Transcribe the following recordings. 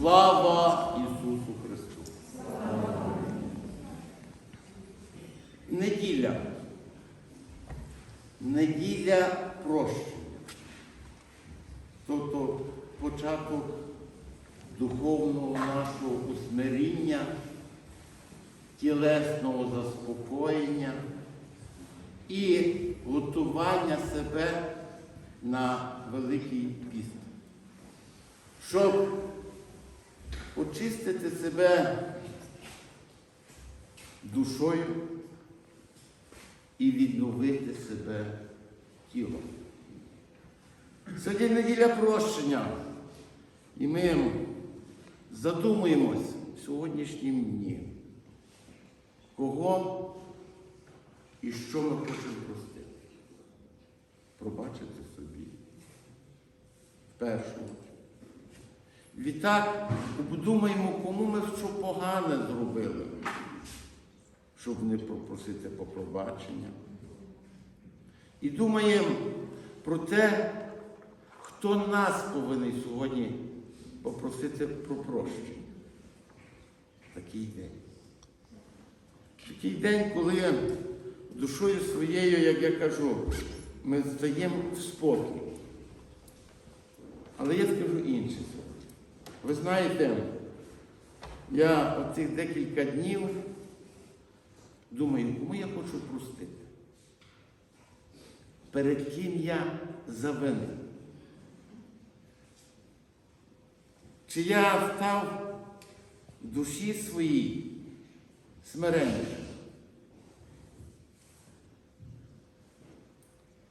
Слава Ісусу Христу! Неділя. Неділя прощення. Тобто початок духовного нашого усмиріння, тілесного заспокоєння і готування себе на Великий піст. Щоб очистити себе душою і відновити себе тілом. Сьогодні неділя прощення. І ми задумуємось в сьогоднішнім дні, кого і що ми хочемо простити. Пробачити собі. Першу. Відтак подумаємо, кому ми що погане зробили, щоб не попросити по пробачення. І думаємо про те, хто нас повинен сьогодні попросити про прощення. Такий день. Такий день, коли душою своєю, як я кажу, ми здаємо в спокій. Але я скажу інше. Ви знаєте, я оцих декілька днів думаю, кому я хочу простити? Перед ким я завинив? Чи я став в душі своїй смиренним?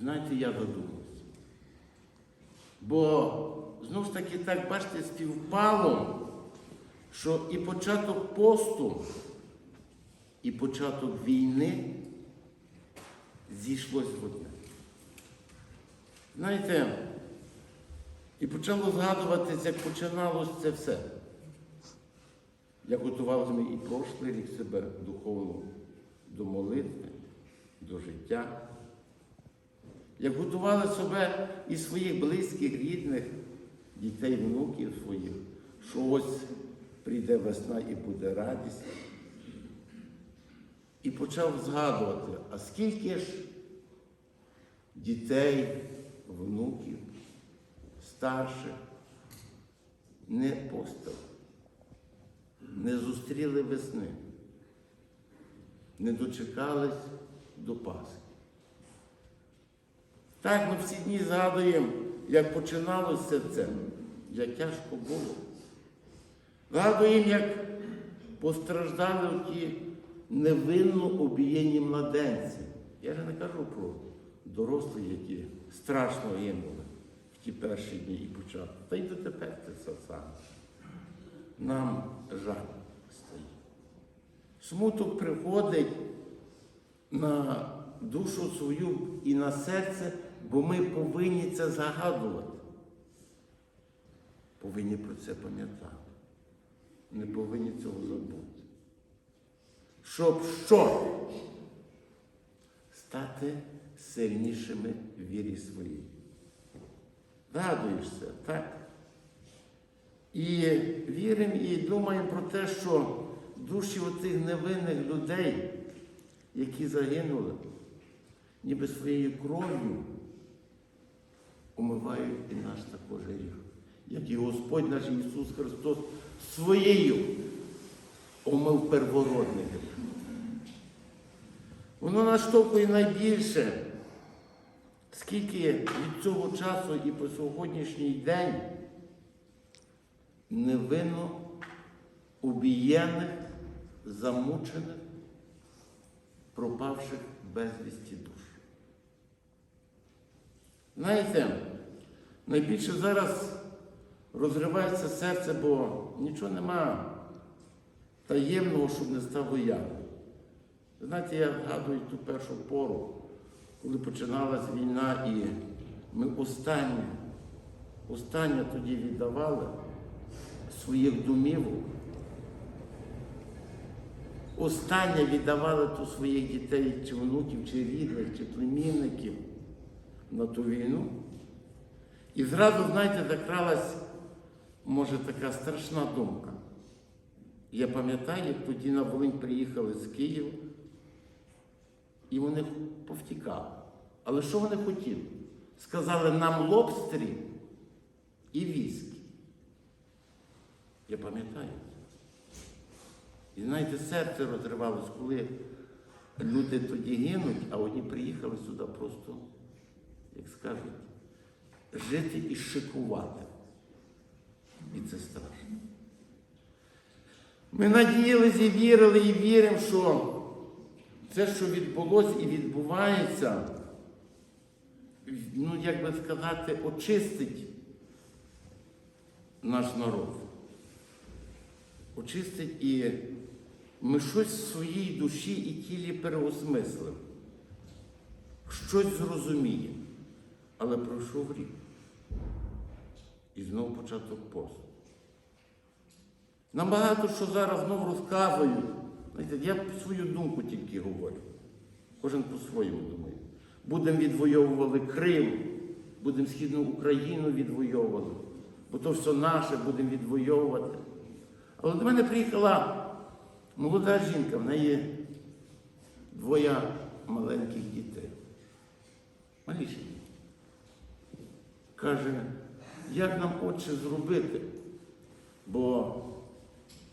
Знаєте, я задумався. Бо знову ж таки так, бачите, співпало, що і початок посту, і початок війни зійшлось в одне. Знаєте, і почало згадуватися, як починалось це все. Як готували ми і прошлий рік себе духовно до молитви, до життя. Як готували себе і своїх близьких, рідних, дітей, внуків своїх, що ось прийде весна і буде радість. І почав згадувати, а скільки ж дітей, внуків, старших не постав, не зустріли весни, не дочекались до Пасхи. Так ми всі дні згадуємо, як починалося це, як тяжко було. Згадуємо, як постраждали ті невинно обієнні младенці. Я ж не кажу про дорослі, які страшно гинули в ті перші дні і початку. Та й дотепер це все саме. Нам жаль стоїть. Смуток приходить на душу свою і на серце, бо ми повинні це загадувати. Повинні про це пам'ятати. Не повинні цього забути. Щоб що? Стати сильнішими в вірі своїй. Радуєшся, так? І віримо і думаємо про те, що душі оцих невинних людей, які загинули, ніби своєю кров'ю омивають і наш також гріх. Як і Господь наш Ісус Христос своєю омив первородний гріх. Воно наштовхує найбільше, скільки від цього часу і по сьогоднішній день невинно убієних, замучених, пропавших безвісті душ. Знаєте, найбільше зараз розривається серце, бо нічого нема таємного, щоб не стало явно. Знаєте, я згадую ту першу пору, коли починалась війна, і ми останнє, останнє тоді віддавали своїх домівок. Останнє віддавали то своїх дітей, чи внуків, чи рідних, чи племінників на ту війну. І зразу, знаєте, закралась може така страшна думка. Я пам'ятаю, як тоді на Волинь приїхали з Києва, і вони повтікали. Але що вони хотіли? Сказали нам лобстерів і віскі. Я пам'ятаю. І знаєте, серце розривалось, коли люди тоді гинуть, а одні приїхали сюди просто, як скажуть, жити і шикувати. І це страшно. Ми надіялися і вірили, і віримо, що це, що відбулося і відбувається, ну, як би сказати, очистить наш народ. Очистить і ми щось в своїй душі і тілі переосмислимо. Щось зрозуміємо. Але пройшов рік. І знову початок посту. Нам багато що зараз знову розказують. Я свою думку тільки говорю. Кожен по-своєму думає. Будемо відвоювали Крим, будемо Східну Україну відвоювали, бо то все наше будемо відвоювати. Але до мене приїхала молода жінка, в неї двоє маленьких дітей. Маліші. Каже, як нам отче зробити? Бо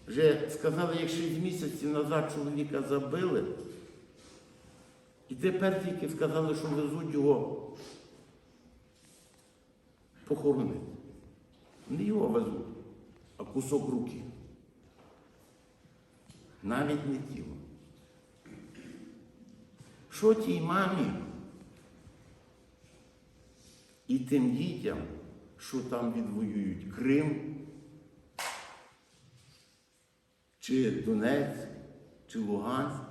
вже сказали, як 6 місяців назад чоловіка забили, і тепер тільки сказали, що везуть його похоронити. Не його везуть, а кусок руки. Навіть не тіло. Що тій мамі і тим дітям, що там відвоюють Крим, чи Донецьк, чи Луганськ,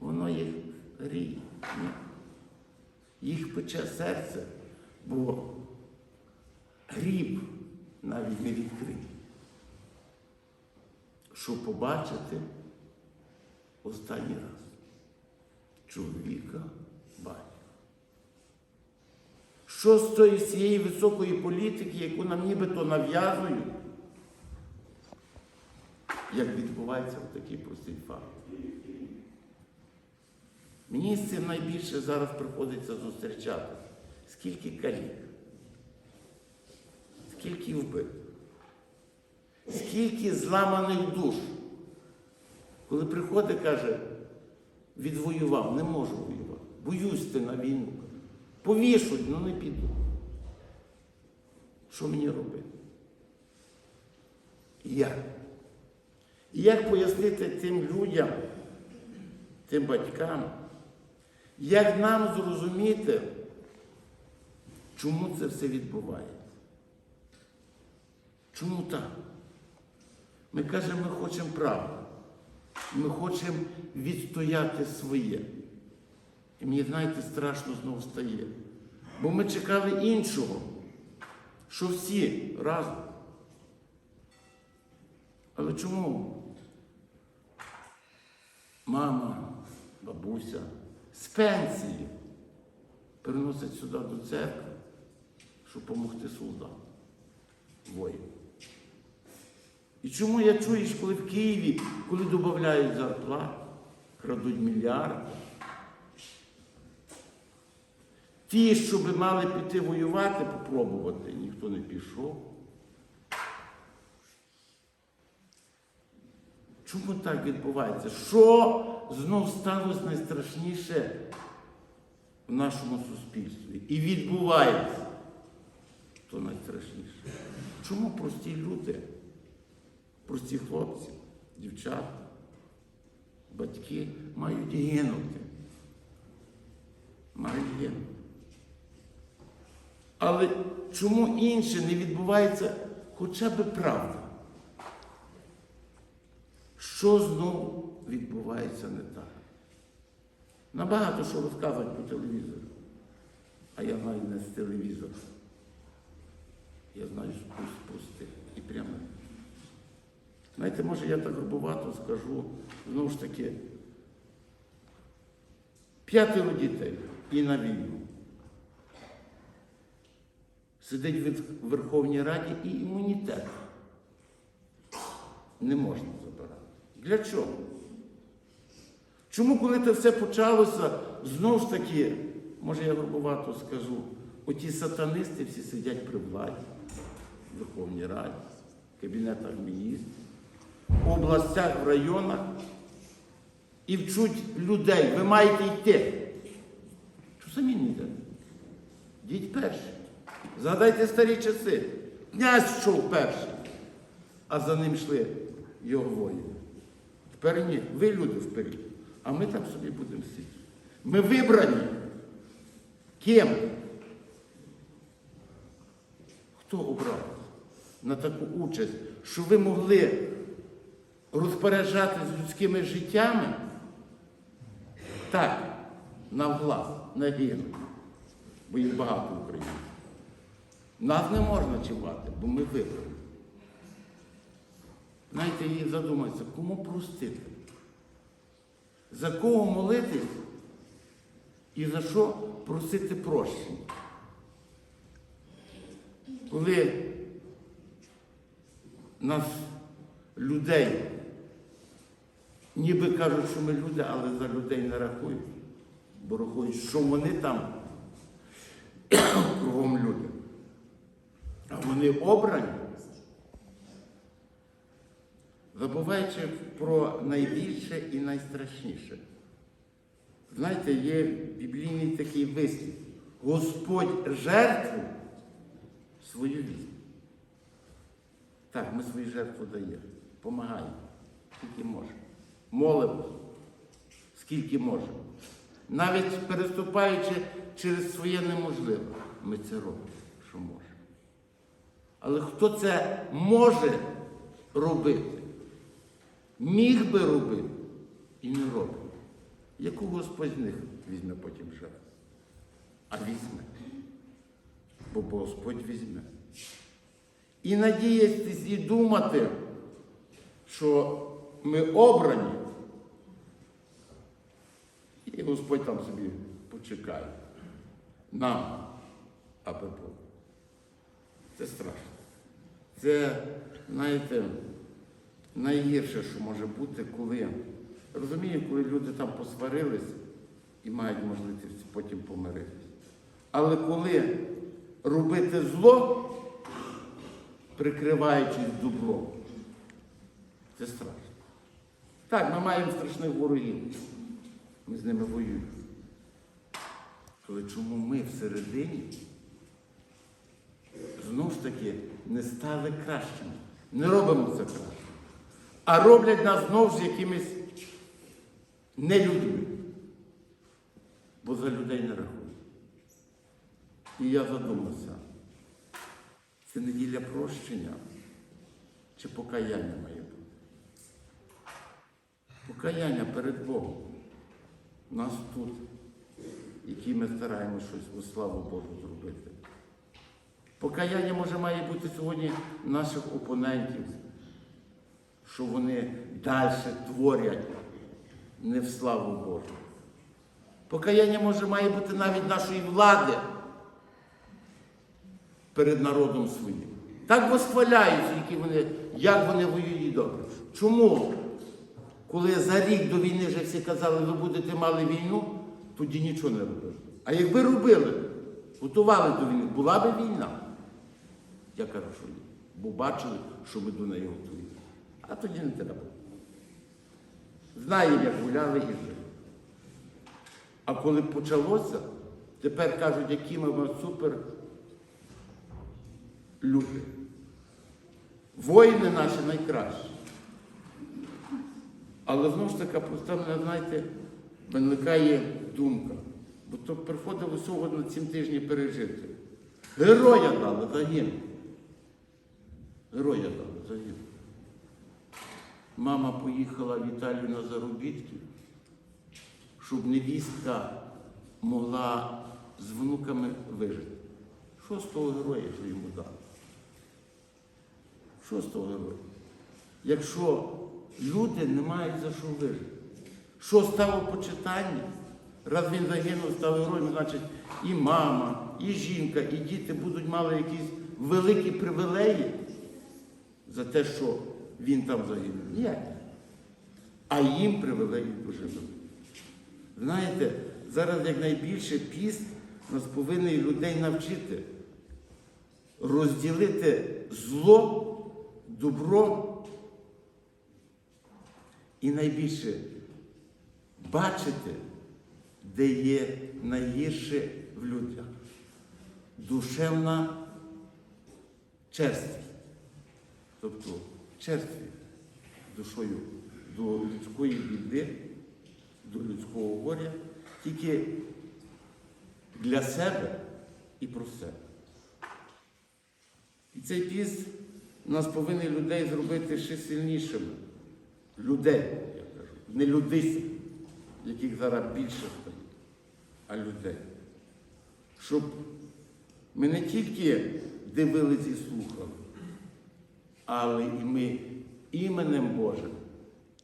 воно їх гріє. Їх пече серце, бо гріб навіть не відкритий. Щоб побачити останній раз чоловіка батька. Що з тої всієї високої політики, яку нам нібито нав'язують, як відбувається в такий простий факт. Мені з цим найбільше зараз приходиться зустрічати. Скільки калік, скільки вбитих, скільки зламаних душ. Коли приходить, каже, відвоював, не можу воювати. Боюсь ти на війну. Повішуть, ну не піду. Що мені робити? Як? І як пояснити тим людям, тим батькам, як нам зрозуміти, чому це все відбувається? Чому так? Ми кажемо, ми хочемо правди. Ми хочемо відстояти своє. І мені, знаєте, страшно знову стає. Бо ми чекали іншого, що всі разом. Але чому мама, бабуся з пенсії переносять сюди до церкви, щоб допомогти солдатам, воїнам? І чому я чуєш, коли в Києві, коли додають зарплату, крадуть мільярди? Ті, що би мали піти воювати, попробувати, ніхто не пішов. Чому так відбувається? Що знов сталося найстрашніше в нашому суспільстві? І відбувається то найстрашніше. Чому прості люди, прості хлопці, дівчата, батьки мають гинути? Мають гинути. Але чому інше не відбувається хоча б правда? Що знову відбувається не так? Набагато що розказують по телевізору. А я знаю не з телевізора. Я знаю з простих і прямих. Знаєте, може я так грубовато скажу, знову ж таки, п'ятеро дітей і на війну. Сидить в Верховній Раді і імунітет не можна забирати. Для чого? Чому, коли це все почалося, знову ж таки, може я грубовато скажу, оті сатанисти всі сидять при владі, в Верховній Раді, в кабінетах міністрів, в областях, в районах і вчуть людей, ви маєте йти. Що самі не йдете? Йдіть перші. Згадайте старі часи. Князь йшов перший, а за ним йшли його воїни. Тепер ні, ви люди вперед, а ми там собі будемо сидіти. Ми вибрані. Ким? Хто обрав на таку участь, що ви могли розпоряджатися людськими життями? Так, на влас, на віру. Бо їх багато в Україні. Нас не можна чіпати, бо ми вибрані. Знаєте, і задуматися, кому простити? За кого молитись і за що просити прощення? Коли нас людей ніби кажуть, що ми люди, але за людей не рахують, бо рахують, що вони там кругом люди. Вони обрані. забуваючи про найбільше і найстрашніше. Знаєте, є біблійний такий вислів. Господь жертву свою візьме. Так, ми свою жертву даємо, допомагаємо, скільки можемо. Молимось, скільки можемо. Навіть переступаючи через своє неможливе, ми це робимо, що можемо. Але хто це може робити? Міг би робити і не робить. Яку Господь з них візьме потім жертву? А візьме. Бо Господь візьме. І надіятись і думати, що ми обрані, і Господь там собі почекає. Нам, аби Бог. Це страшно. Це, знаєте, найгірше, що може бути, коли розумію, коли люди там посварились і мають можливість потім помиритися. Але коли робити зло, прикриваючись добром, це страшно. Так, ми маємо страшних ворогів. Ми з ними воюємо. Але чому ми всередині знову ж таки не стали кращими? Не робимо це краще. А роблять нас знову ж якимись нелюдьми. Бо за людей не рахують. І я задумався, це неділя прощення чи покаяння має бути? Покаяння перед Богом. Нас тут, які ми стараємося щось у славу Божу зробити. Покаяння може має бути сьогодні наших опонентів, що вони далі творять не в славу Божу. Покаяння може має бути навіть нашої влади перед народом своїм. Так восхваляються, які вони, як вони воюють добре. Чому? Коли за рік до війни вже всі казали, ви будете мали війну, тоді нічого не робили. А якби робили, готували до війни, була би війна. Я кажу, що ні. Бо бачили, що ми до неї готуємо. А тоді не треба. Знаємо, як гуляли і жили. А коли почалося, тепер кажуть, які ми були супер люди. Воїни наші найкращі. Але знову ж таки, просто мене, знаєте, виникає думка. Бо то приходило сьогодні на цім тижні пережити. Героя дали загинув. Героя дали загинув. Мама поїхала в Італію на заробітки, щоб невістка могла з внуками вижити. Що з того героя, що йому дали? Що з того героя? Якщо люди не мають за що вижити, що стало почитання? Раз він загинув, став героєм, значить і мама, і жінка, і діти будуть мали якісь великі привілеї за те, що він там загинув. Ні. А їм привілеї дуже великі. Знаєте, зараз як найбільше піст нас повинен людей навчити розділити зло, добро і найбільше бачити, де є найгірше в людях. Душевна черствість. Тобто черствість душою до людської біди, до людського горя, тільки для себе і про себе. І цей піст нас повинен людей зробити ще сильнішими. Людей, я кажу, не людисів, яких зараз більше стоїть, а людей. Щоб ми не тільки дивились і слухали, але і ми іменем Божим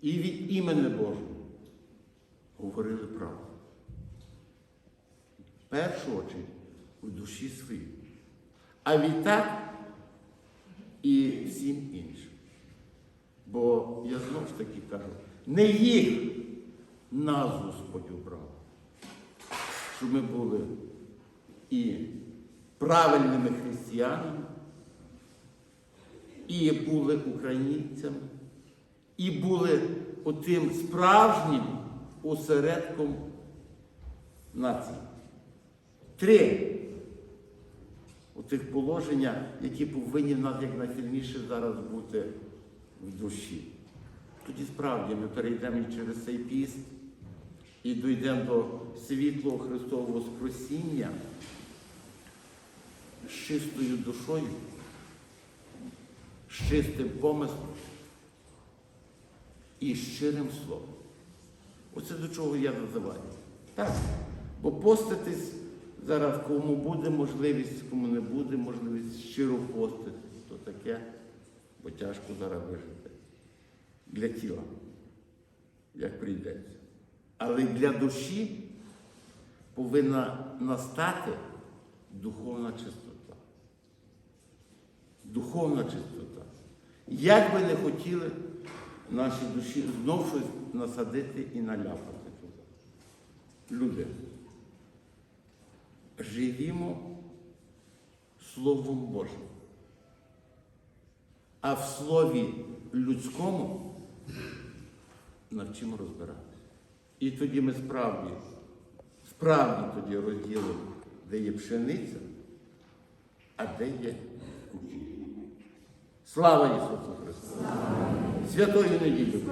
і від імені Божого говорили правду. В першу очередь у душі своїй. А відтак і всім іншим. Бо я знову ж таки кажу, не їх нас Господь обрав, щоб ми були і правильними християнами, і були українцями, і були отим справжнім осередком нації. Три отих положення, які повинні в нас як зараз бути в душі. Тоді справді ми перейдемо і через цей піст і дійдемо до світлого Христового Спасіння з чистою душою, чистим помислом і щирим словом. Оце до чого я називаю. Так. Бо поститись зараз кому буде можливість, кому не буде можливість щиро поститись, то таке, бо тяжко зараз вижити. Для тіла, як прийдеться. Але для душі повинна настати духовна чистота. Духовна чистота. Як би не хотіли наші душі знов щось насадити і наляпати туди. Люди, живімо Словом Божим. А в слові людському навчимо розбиратися. І тоді ми справді, справді тоді розділимо, де є пшениця, а де є. Слава Ісусу Христу! Святої неділі!